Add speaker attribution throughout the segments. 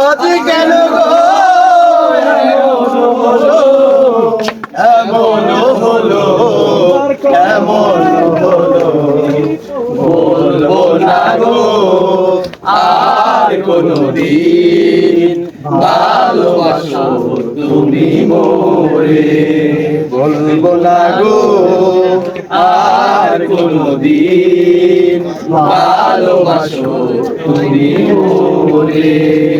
Speaker 1: আজ কেন এমন আর কোনদিন ভালোবাসো তুমি মোরে। বলব আর কোনদিন ভালোবাসো তুমি মোরে।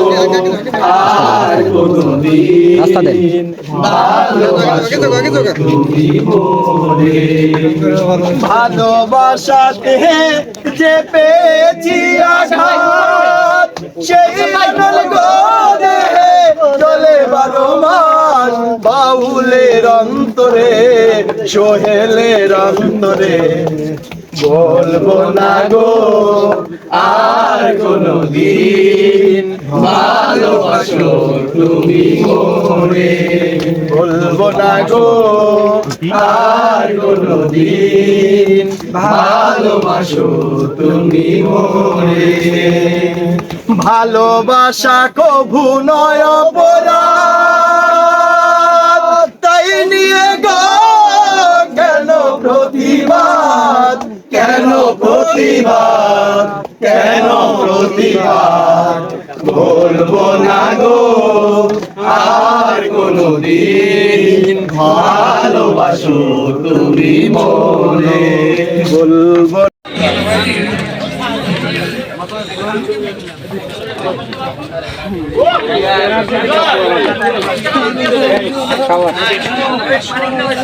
Speaker 1: মোরে ভালোবাসাতে যে পেয়েছি আঘাত সেই আনল গরে চলে বারো মাস বাউলের অন্তরে সোহেলের অন্তরে। বলব না গো, আর কোনো দিন ভালোবাসো তুমি মোরে বলব না গো, আর কোনো দিন ভালোবাসো তুমি মোরে ভালোবাসা কভু নয় অপরাধ, তাই নিয়ে গো কেন প্রতিবাদ? কেন প্রতিবাদ? কেন প্রতিবাদ? বলব না গো আর কোনো দিন ভালোবাসো তুমি মনে। বলব